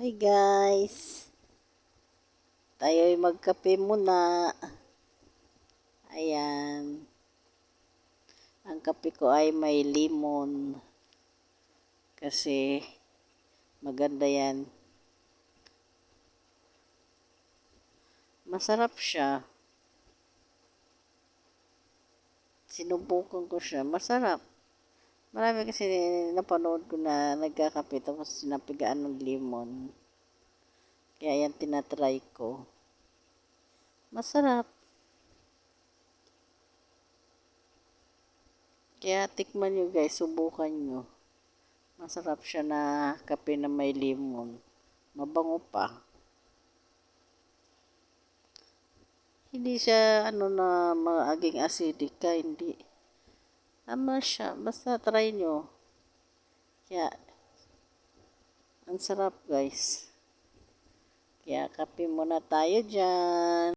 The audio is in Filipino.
Hi guys. Tayo'y magkape muna. Ayan. Ang kape ko ay may lemon. Kasi maganda yan. Masarap siya. Sinubukan ko siya. Masarap. Marami kasi napanood ko na nagkakape tapos sinapigaan ng lemon. Kaya yan tinatry ko. Masarap. Kaya tikman nyo guys, subukan nyo. Masarap siya na kape na may lemon. Mabango pa. Hindi siya ano na maging acidic ka, hindi. Tama siya. Basta try nyo. Kaya, ang sarap guys. Kaya kape muna tayo dyan.